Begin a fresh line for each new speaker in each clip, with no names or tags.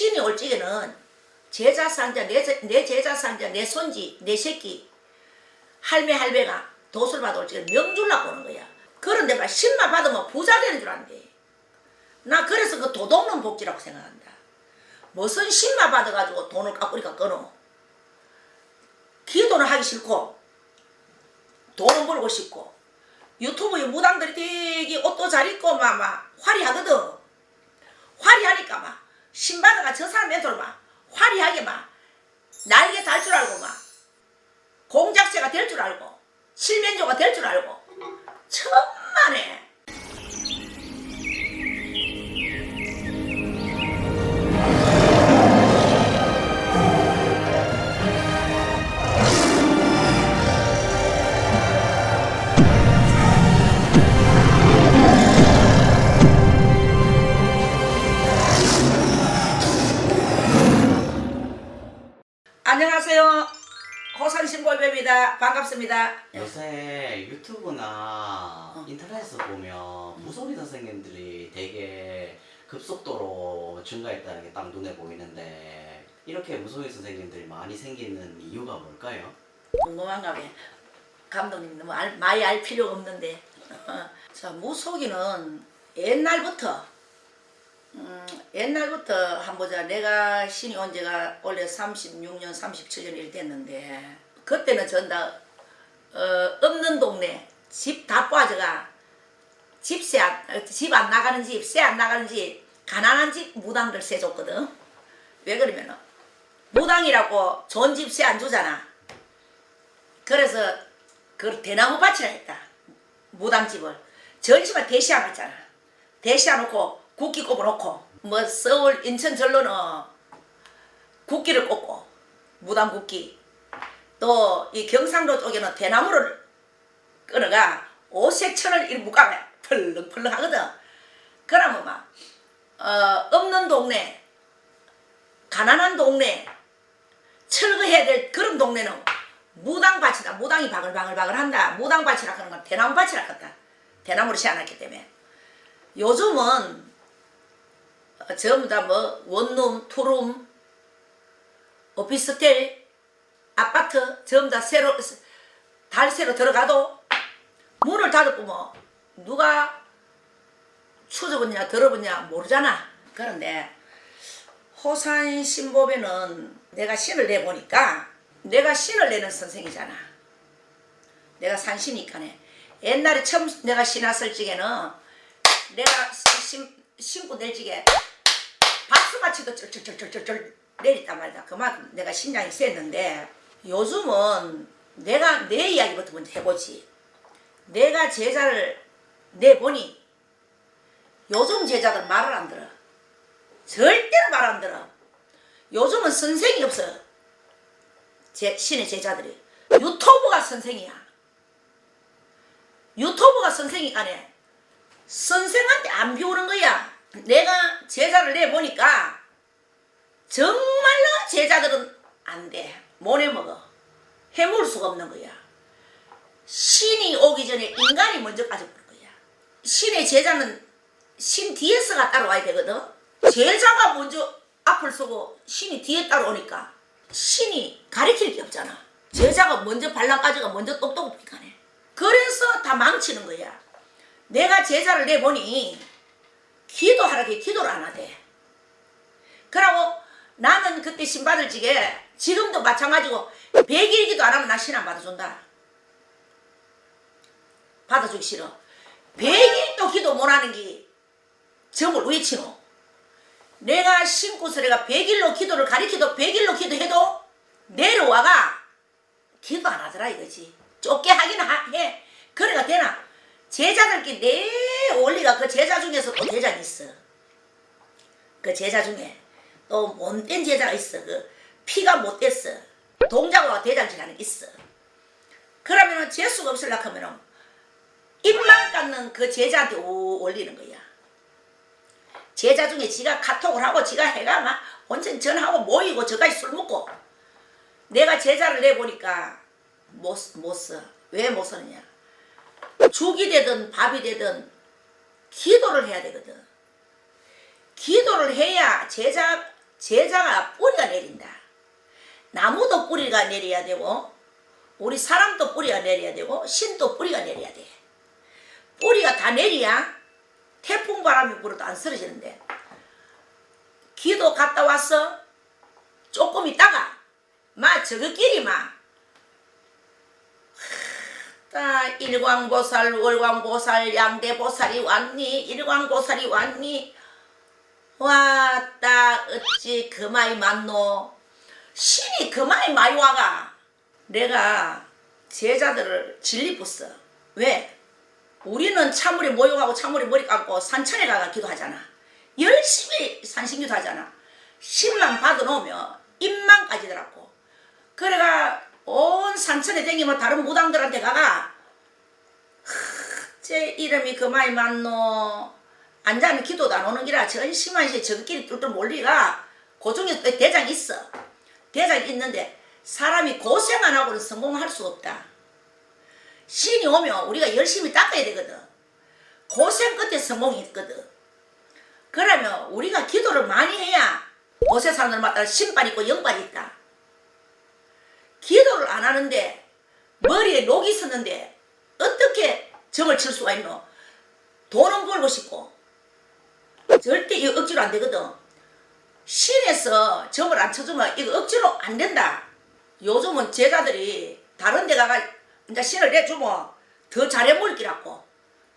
신이 올 적에는 제자 산자 내, 제- 내 제자 산자 내 손지 내 새끼 할매 할배가 도술 받아올 적에 명줄라 보는 거야. 그런데 막 신만 받으면 부자 되는 줄 안대. 나 그래서 그 도둑놈 복지라고 생각한다. 무슨 신만 받아가지고 돈을 까꾸리까 끊어. 기도는 하기 싫고 돈은 벌고 싶고 유튜브에 무당들이 되게 옷도 잘 입고 막, 막 화려하거든. 화려하니까 막 신바다가 저 사람 멘토로 막 화려하게 막 날개 달 줄 알고 막 공작새가 될 줄 알고 칠면조가 될 줄 알고. 천만 반갑습니다.
요새 유튜브나 인터넷에서 보면 무속인 선생님들이 되게 급속도로 증가했다는 게 딱 눈에 보이는데 이렇게 무속인 선생님들이 많이 생기는 이유가 뭘까요?
궁금한가 봐 감독님 너무 알, 많이 알 필요가 없는데. 자 무속인은 옛날부터 음, 옛날부터 한번 보자. 내가 신이 온 지가 원래 36년 37년 일 됐는데 그때는 전다 어, 없는 동네 집 다 빠져가 집세집안 나가는 집새안 나가는 집 가난한 집 무당들 세 줬거든 왜 그러면은 무당이라고 좋은 집새안 주잖아 그래서 그 대나무 밭이라 했다. 무당집을. 전시만 대시아 놨잖아. 대시아 놓고 국기 꼽아 놓고 뭐 서울 인천 절로는 국기를 꼽고 무당 국기 또 이 경상도 쪽에는 대나무를 끊어가 오색천을 묶어가 펄렁펄렁 하거든. 그러면 막 어, 없는 동네 가난한 동네 철거해야 될 그런 동네는 무당밭이다. 무당이 바글바글바글 한다. 무당밭이라 하는 건 대나무밭이라 한다. 대나무를 씌워놨기 때문에. 요즘은 어, 전부 다 뭐 원룸, 투룸, 오피스텔, 아파트 전부 다 새로 달새로 들어가도 문을 닫아보면 누가 추적었냐 들어봤냐 모르잖아. 그런데 호산 신법에는 내가 신을 내보니까 내가 신을 내는 선생이잖아. 내가 산신이니까네. 옛날에 처음 내가 신 왔을 적에는 내가 신, 신고 낼 적에 박수 맞히도 쩔쩔쩔쩔쩔 내렸단 말이다. 그만큼 내가 신장이 셌는데 요즘은 내가 내 이야기부터 먼저 해보지. 내가 제자를 내보니 요즘 제자들 말을 안 들어. 절대로 말 안 들어. 요즘은 선생이 없어. 제, 신의 제자들이. 유튜브가 선생이야. 유튜브가 선생이가네. 선생한테 안 배우는 거야. 내가 제자를 내보니까 정말로 제자들은 안 돼. 못 해먹어. 해먹을 수가 없는 거야. 신이 오기 전에 인간이 먼저 빠져버린 거야. 신의 제자는 신 뒤에서가 따라와야 되거든. 제자가 먼저 앞을 서고 신이 뒤에 따라오니까 신이 가리킬 게 없잖아. 제자가 먼저 발랑까지가 먼저 똑똑하네. 그래서 다 망치는 거야. 내가 제자를 내보니 기도하라 게 기도를 안 하대. 그러고 나는 그때 신 받을 적에 지금도 마찬가지고 100일 기도 안 하면 나 신 안 받아준다. 받아주기 싫어. 100일도 기도 못 하는 게 점을 외치노. 내가 신고서 내가 100일로 기도를 가리켜도 100일로 기도해도 내려와가 기도 안 하더라 이거지. 좁게 하긴 하, 해. 그래가 되나? 제자들끼리 내 원리가 그 제자 중에서 또 제자가 있어. 그 제자 중에 또 못된 제자가 있어. 그 피가 못됐어. 동작과 대장질하는 게 있어. 그러면은 재수가 없으려고 하면은 입만 깎는 그 제자한테 오 올리는 거야. 제자 중에 지가 카톡을 하고 지가 해가 막 온천 전하고 모이고 저까지 술 먹고 내가 제자를 내보니까 못, 못 써. 왜 못 쓰느냐. 죽이 되든 밥이 되든 기도를 해야 되거든. 기도를 해야 제자 제자가 뿌리가 내린다. 나무도 뿌리가 내려야 되고 우리 사람도 뿌리가 내려야 되고 신도 뿌리가 내려야 돼. 뿌리가 다 내려야 태풍 바람이 불어도 안 쓰러지는데 기도 갔다 왔어 조금 있다가 마 저거끼리 마다 일광보살 월광보살 양대보살이 왔니 일광보살이 왔니 왔다 어찌 그마이 만노? 신이 그마이 많이 와가. 내가 제자들을 진리 붙어 왜? 우리는 차물에 모욕하고 차물에 머리 감고 산천에 가가 기도하잖아. 열심히 산신기도 하잖아. 신만 받아놓으면 입만 까지더라고. 그래가 온 산천에 댕기면 다른 무당들한테 가가 제 이름이 그마이 맞노 앉아면 기도도 안 오는 기라 전심한 시 저끼리 뚫뚫 몰리가 그 중에 또 대장 있어. 대장 있는데 사람이 고생 안 하고는 성공할 수 없다. 신이 오면 우리가 열심히 닦아야 되거든. 고생 끝에 성공이 있거든. 그러면 우리가 기도를 많이 해야 도세 사람들마다 신발 있고 영발 있다. 기도를 안 하는데 머리에 녹이 섰는데 어떻게 점을 칠 수가 있노? 돈은 벌고 싶고 절대 이거 억지로 안 되거든. 신에서 점을 안 쳐주면 이거 억지로 안 된다. 요즘은 제자들이 다른 데 가가 이제 신을 내주면 더 잘해 먹기라고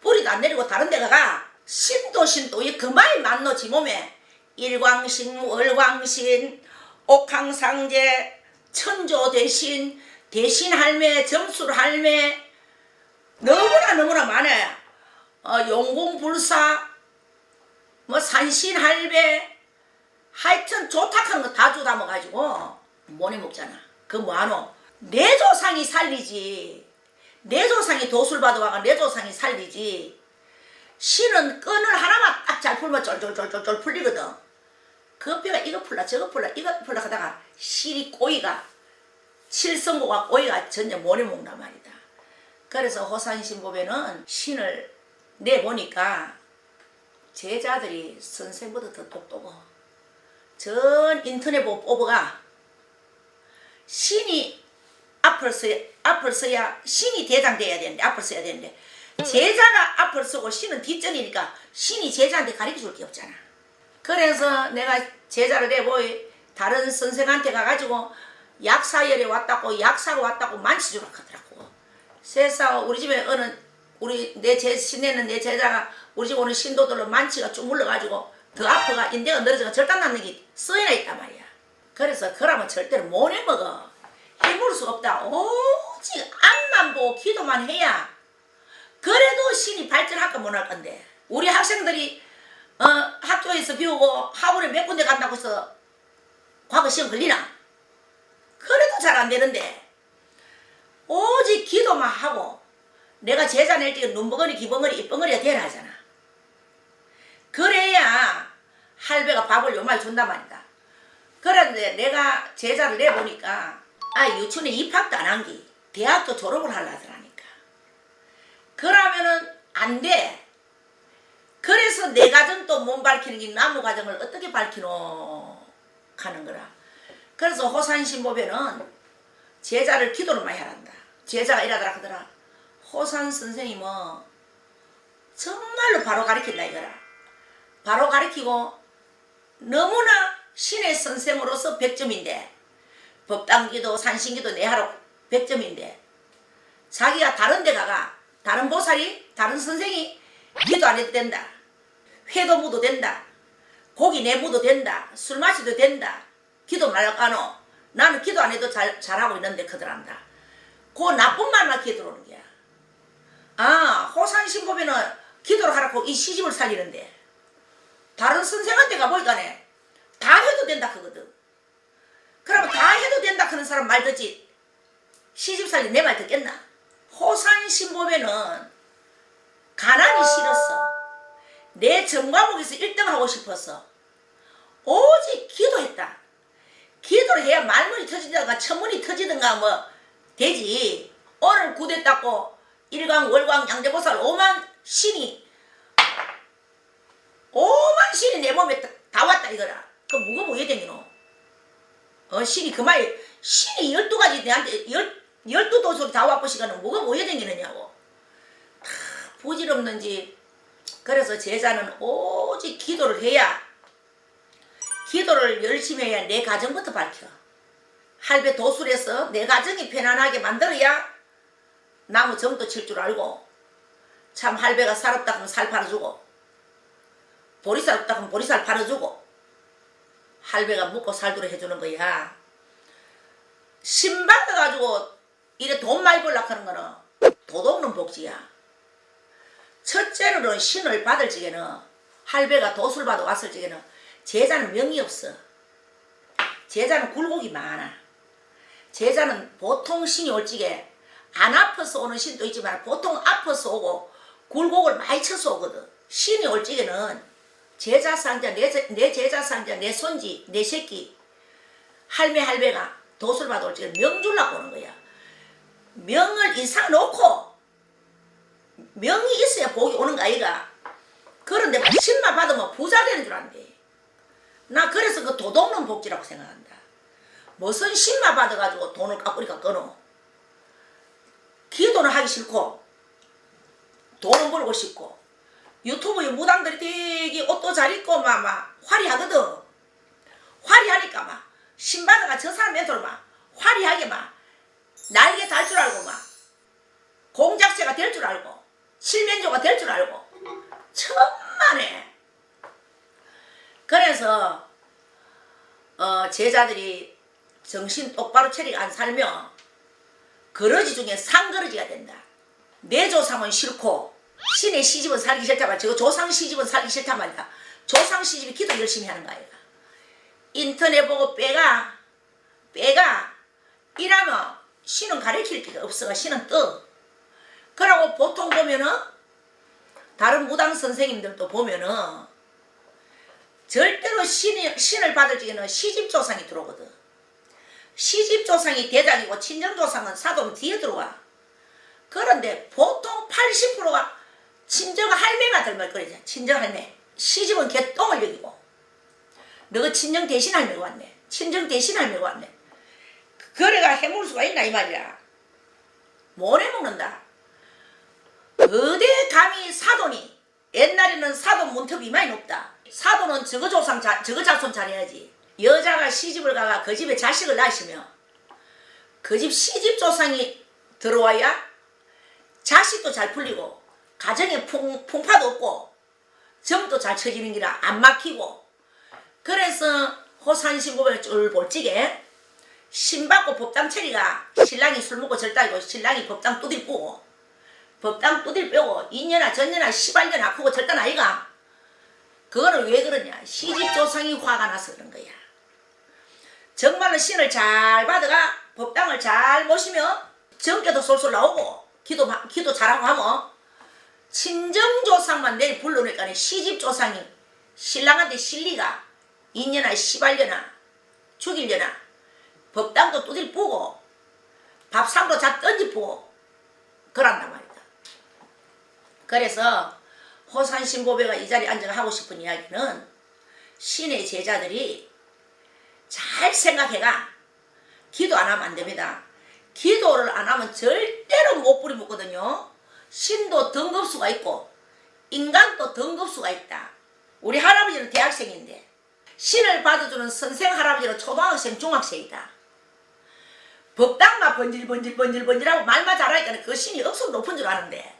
뿌리도 안 내리고 다른 데 가가 신도 신도 이 그만이 많노 지 몸에 일광신 월광신 옥황상제 천조 대신 대신 할매 점술 할매 너무나 너무나 많아요. 어, 용공불사 뭐 산신 할배 하여튼 좋다하는 거다 주다 먹가지고 모내 먹잖아. 그 뭐하노? 내 조상이 살리지. 내 조상이 도술 받아와가 내 조상이 살리지. 신은 끈을 하나만 딱 잘 풀면 쫄쫄쫄쫄쫄 풀리거든. 그 뼈가 이거 풀라 저거 풀라 이거 풀라 하다가 실이 꼬이가 칠성고가 꼬이가 전혀 모내 먹는단 말이다. 그래서 호산신보배는 신을 내보니까 제자들이 선생보다 더 똑똑어. 전 인터넷 보고 뽑아가 신이 앞을 서야, 앞을 서야 신이 대장 돼야 되는데 앞을 서야 되는데 제자가 앞을 서고 신은 뒷전이니까 신이 제자한테 가르쳐 줄 게 없잖아. 그래서 내가 제자를 내고 다른 선생한테 가가지고 약사열에 왔다고 약사가 왔다고 만지주라 하더라고. 세상 우리 집에 어느 우리 내 제 신내는 내 제자가 우리 집 오는 신도들로 만치가 쭉 물러가지고 더 아프가 인대가 늘어져가 절단 났는 게 써있나 있단 말이야. 그래서 그러면 절대로 못 해먹어. 해물 수 없다. 오직 앞만 보고 기도만 해야 그래도 신이 발전할까 못할 건데 우리 학생들이 어, 학교에서 배우고 학원에 몇 군데 간다고 해서 과거 시험 걸리나? 그래도 잘 안 되는데 오직 기도만 하고 내가 제자 낼 때 눈버거리 기벙거리 입벙거리가 되라 하잖아. 그래야 할배가 밥을 요말 준단 말이다. 그런데 내가 제자를 내보니까 아 유치원에 입학도 안 한 게 대학교 졸업을 하려더라니까. 그러면은 안 돼. 그래서 내 가정 또몸 밝히는 게 나무 가정을 어떻게 밝히노 하는 거라. 그래서 호산신보배는 제자를 기도를 많이 하란다. 제자가 이러더라 하더라. 호산 선생님은 정말로 바로 가르친다 이거라. 바로 가르치고 너무나 신의 선생으로서 100점인데 법당기도 산신기도 내하러 100점인데 자기가 다른 데 가가 다른 보살이 다른 선생이 기도 안 해도 된다. 회도 묻어도 된다. 고기 내무도 된다. 술 마셔도 된다. 기도 말까노. 나는 기도 안 해도 잘, 잘하고 있는데 그들한다. 그 나쁜 말만 기도 오는 거야. 아, 호산신보면은 기도를 하라고 이 시집을 살리는데 다른 선생한테 가보니까네 다 해도 된다 그거든. 그러면 다 해도 된다 하는 사람 말 듣지 시집 살리 내말 듣겠나? 호산신보면은 가난이 싫었어. 내 전과목에서 1등 하고 싶었어. 오직 기도했다. 기도를 해야 말문이 터지든가 천문이 터지든가 뭐 되지. 오늘 구대 닦고 일광 월광 양대보살 오만 신이 오만 신이 내 몸에 다- 다 왔다 이거라. 그 뭐가 뭐야 되기노? 어 신이 그말 신이 열두 가지 내한테 열 열두 도소리 다 와고 시간은 뭐가 뭐야 되기느냐고 다 부질없는지 그래서 제자는 오직 기도를 해야 기도를 열심히 해야 내 가정부터 밝혀 할배 도술에서 내 가정이 편안하게 만들어야 나무 정도 칠 줄 알고 참 할배가 살았다 하면 살 팔아주고 보리살 없다 하면 보리살 팔아주고 할배가 먹고 살도록 해주는 거야. 신 받아가지고 이래 돈 많이 벌려고 하는 거는 도둑놈 복지야. 첫째로는 신을 받을 적에는 할배가 도술 받아 왔을 적에는 제자는 명이 없어. 제자는 굴곡이 많아. 제자는 보통 신이 올 적에 안 아파서 오는 신도 있지만 보통 아파서 오고 굴곡을 많이 쳐서 오거든. 신이 올 적에는 제자 상자, 내, 제- 내 제자 상자, 내 손지, 내 새끼, 할매 할배가 도술 받아 올 적에 명 줄라고 오는 거야. 명을 이상 놓고 명이 있어야 복이 오는 거 아이가. 그런데 막 신만 받으면 부자 되는 줄 안돼. 나 그래서 그 도둑놈 복지라고 생각한다. 무슨 신만 받아가지고 돈을 까꾸리까 끊어. 기도는 하기 싫고 돈은 벌고 싶고 유튜브에 무당들이 되게 옷도 잘 입고 막, 막 화려하거든. 화려하니까 막 신바다가 저 사람 멘토로 막 화려하게 막 날개 달 줄 알고 막 공작새가 될 줄 알고 칠면조가 될 줄 알고 천만에 그래서 어, 제자들이 정신 똑바로 차리고 안 살면 그러지 중에 상그러지가 된다. 내 조상은 싫고 신의 시집은 살기 싫다 말이야. 저 조상 시집은 살기 싫다 말이야. 조상 시집이 기도 열심히 하는 거 아이가. 인터넷 보고 빼가 빼가 이러면 신은 가르칠 게 없어. 신은 떠. 그러고 보통 보면은 다른 무당 선생님들도 보면은 절대로 신이, 신을 받을 적에는 시집 조상이 들어오거든. 시집 조상이 대장이고 친정 조상은 사도는 뒤에 들어와. 그런데 보통 80%가 친정 할매가 그러지. 친정 할매. 시집은 개똥을 여기고. 너가 친정 대신 할매가 왔네. 친정 대신 할매가 왔네. 그래가 해먹을 수가 있나 이 말이야. 못 해먹는다. 어디 감히 사돈이 옛날에는 사돈 문턱이 많이 높다. 사돈은 저거 조상 자, 저거 자손 잘해야지. 여자가 시집을 가가 그 집에 자식을 낳으시면 그집 시집 조상이 들어와야 자식도 잘 풀리고 가정에 풍, 풍파도 없고 점도 잘 쳐지는 기라 안 막히고. 그래서 호산신고를 쫄 볼지게 신받고 법당 처리가 신랑이 술 먹고 절다이고 신랑이 법당 뚜딜 뿌고 법당 뚜딜 빼고 인년아 전년아 시발년 아프고 절단 아이가. 그거는 왜 그러냐? 시집 조상이 화가 나서 그런 거야. 정말로 신을 잘 받아가 법당을 잘 모시면 정께도 솔솔 나오고 기도 마- 기도 잘하고 하면 친정 조상만 내일 불러내니까 시집 조상이 신랑한테 실리가 인년아 시발년아 죽일려나 법당도 두들 뿌고 밥상도 자 던지뿌고 그런단 말이다. 그래서 호산신보배가 이 자리에 앉아 하고 싶은 이야기는 신의 제자들이 잘 생각해가 기도 안 하면 안 됩니다. 기도를 안 하면 절대로 못 부리먹거든요. 신도 등급수가 있고 인간도 등급수가 있다. 우리 할아버지는 대학생인데 신을 받아주는 선생 할아버지는 초등학생 중학생이다. 법당만 번질번질 번질번질하고 말만 잘하니까 그 신이 억수로 높은 줄 아는데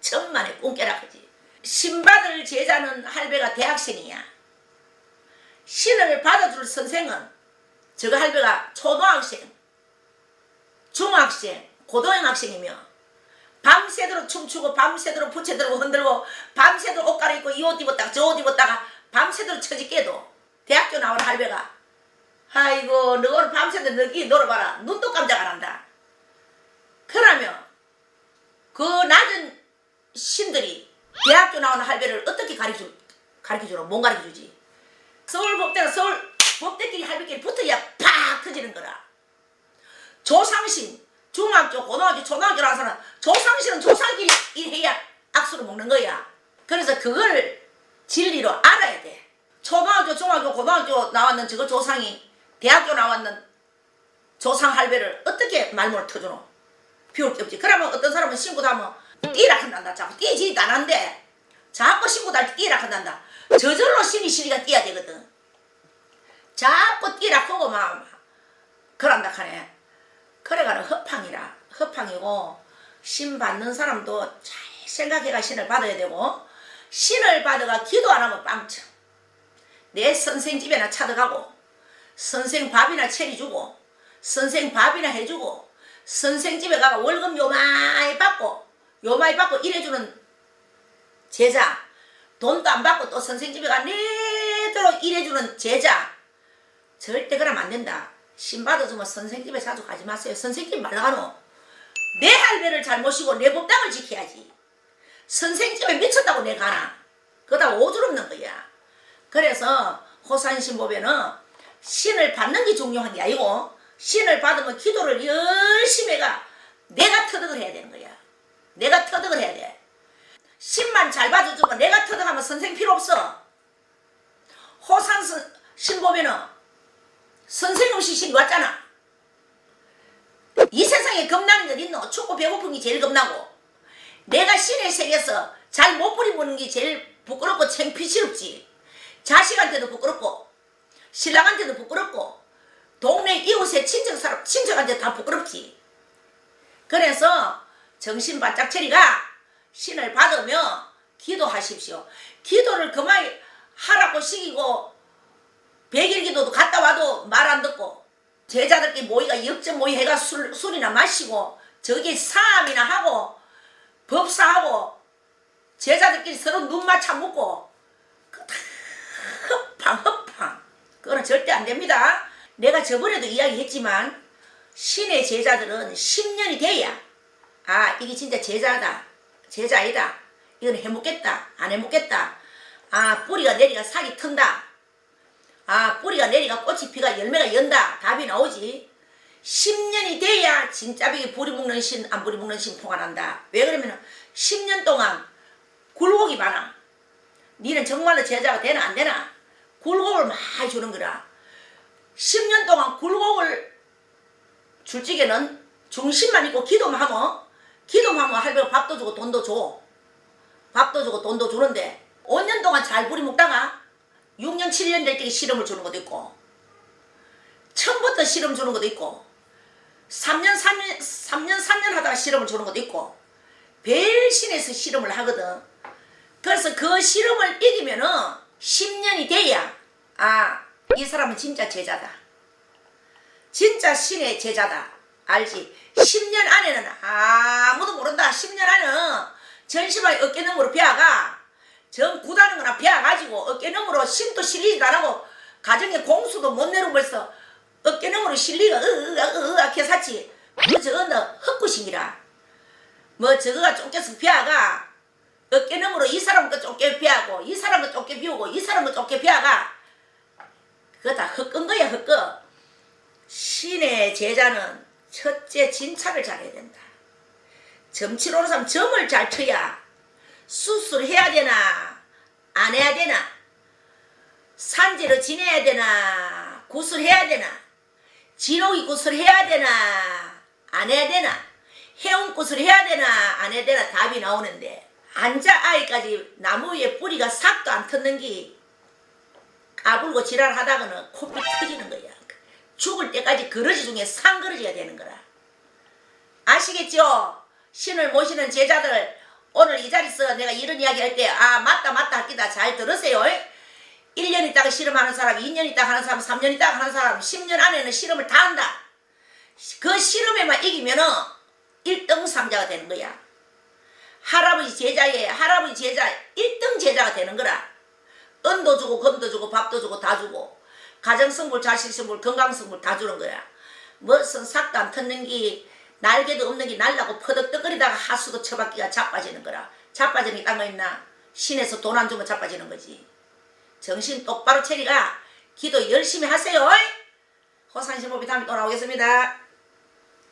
천만의 꿈깨락하지. 신 받을 제자는 할배가 대학생이야. 신을 받아줄 선생은 저거 할배가 초등학생, 중학생, 고등학생이며 밤새도록 춤추고 밤새도록 부채 들고 흔들고 밤새도록 옷 갈아입고 이 옷 입었다가 저 옷 입었다가 밤새도록 처지 깨도 대학교 나온 할배가 아이고 너 오늘 밤새도록 너기 놀아봐라. 눈도 깜짝 안 한다. 그러면 그 낮은 신들이 대학교 나온 할배를 어떻게 가르쳐 가르쳐주노 못 가르쳐주지? 서울 법대가 서울 법대끼리 할배끼리 붙어야 팍 터지는 거라. 조상신 중학교 고등학교 초등학교 나온 사람 조상신은 조상끼리 일해야 악수를 먹는 거야 그래서 그걸 진리로 알아야 돼 초등학교, 중학교, 고등학교 나왔는 저거 조상이 대학교 나왔는 조상 할배를 어떻게 말문을 터주노? 비울 게 없지. 그러면 어떤 사람은 신고 다면 뛰라 한단다. 자꾸 뛰지도 않는데 자꾸 신고 달때 뛰라 한단다. 저절로 신이 신이가 뛰어야 되거든. 자꾸 뛰라 하고 막 그런다 하네. 그래가는 허팡이라. 허팡이고 신 받는 사람도 잘 생각해가 신을 받아야 되고 신을 받아가 기도 안 하면 빵쳐. 내 선생 집에나 찾아가고 선생 밥이나 차려주고 선생 밥이나 해주고 선생 집에 가가 월급 요마이 받고 요마이 받고 일해주는 제자 돈도 안 받고 또 선생 집에 가 내도록 일해주는 제자 절대 그러면 안 된다 신 받아주면 선생 집에 자주 가지 마세요 선생 집 말라가노 내 할배를 잘 모시고 내 법당을 지켜야지 선생 집에 미쳤다고 내가 가나 그러다 오줄 없는 거야 그래서 호산신법에는 신을 받는 게 중요한 게 아니고 신을 받으면 기도를 열심히 해가 내가 터득을 해야 되는 거야. 내가 터득을 해야 돼. 신만 잘 받아주고 내가 터득하면 선생 필요 없어. 호산 선- 신법에는 선생 없이 신이 왔잖아. 이 세상에 겁나는 게 있노? 춥고 배고픈 게 제일 겁나고 내가 신의 세계에서 잘 못 부리는 게 제일 부끄럽고 창피스럽지. 자식한테도 부끄럽고 신랑한테도 부끄럽고 동네 이웃의 친척 사람 친척한테 다 부끄럽지. 그래서 정신 바짝 차리가 신을 받으며 기도하십시오. 기도를 그만 하라고 시키고 백일 기도도 갔다 와도 말 안 듣고 제자들끼리 모이가 역전 모이 해가 술, 술이나 마시고 저기 사암이나 하고 법사하고 제자들끼리 서로 눈 맞춰 묻고 그다 흡팡 흡팡 그거는 절대 안 됩니다. 내가 저번에도 이야기했지만 신의 제자들은 10년이 돼야 아 이게 진짜 제자다 제자이다 이건 해먹겠다 안 해먹겠다 아 뿌리가 내리가 살이 튼다 아 뿌리가 내리가 꽃이 피가 열매가 연다. 답이 나오지. 10년이 돼야 진짜 이 뿌리 묶는 신안 뿌리 묶는 신 포가 난다. 왜 그러면 10년 동안 굴곡이 많아. 니는 정말로 제자가 되나 안 되나? 굴곡을 많이 주는 거라. 10년 동안 굴곡을 줄 적에는 중심만 있고 기도만 하면 기도만 하면 할배가 밥도 주고 돈도 줘. 밥도 주고 돈도 주는데 5년 동안 잘 부리 먹다가 6년 7년 될 때 실험을 주는 것도 있고 처음부터 실험 주는 것도 있고 3년 3년 3년 4년 하다가 실험을 주는 것도 있고 벨신에서 실험을 하거든. 그래서 그 실험을 이기면은 10년이 돼야 아 이 사람은 진짜 제자다. 진짜 신의 제자다. 알지? 10년 안에는 아무도 모른다. 10년 안에는 전시만 어깨 너머로 배아가 정 구다는 거나 배아가지고 어깨너머로 심도 실리지도 않고 가정에 공수도 못 내려오면서 어깨너머로 실리가 으으으으 개사치 뭐 저거는 헛구신이라. 뭐 저거가 쫓겨서 배아가 어깨너머로 이 사람 거 쫓겨 배하고 이 사람 거 쫓겨 비우고 이 사람 거 쫓겨 배아가 그거 다 헛건 거야 헛거. 신의 제자는 첫째 진찰을 잘해야 된다. 점치러 오는 사람 점을 잘 쳐야 수술해야 되나? 안 해야 되나? 산재로 지내야 되나? 구슬해야 되나? 진옥이 구슬해야 되나? 안 해야 되나? 해운 구슬해야 되나? 안 해야 되나? 답이 나오는데 앉아 아이까지 나무 위에 뿌리가 삭도 안 텄는 게 까불고 지랄하다가는 코피 터지는 거야. 죽을 때까지 그러지 중에 상그러지가 되는 거라. 아시겠죠? 신을 모시는 제자들 오늘 이 자리에서 내가 이런 이야기 할 때 아 맞다 맞다 할기다. 잘 들으세요. 1년 있다가 실험하는 사람 2년 있다가 하는 사람 3년 있다가 하는 사람 10년 안에는 실험을 다 한다. 그 실험에만 이기면은 1등 상자가 되는 거야. 할아버지 제자에 할아버지 제자 1등 제자가 되는 거라. 은도 주고 금도 주고 밥도 주고 다 주고 가정성불 자식성불 건강성불 다 주는 거야. 무슨 안 텄는 게 날개도 없는 게 날라고 퍼덕덕거리다가 하수도 처박기가 자빠지는 거라. 자빠지는 게 딴 거 있나? 신에서 돈 안 주면 자빠지는 거지. 정신 똑바로 차리가 기도 열심히 하세요 호산신법이 다음에 또 나오겠습니다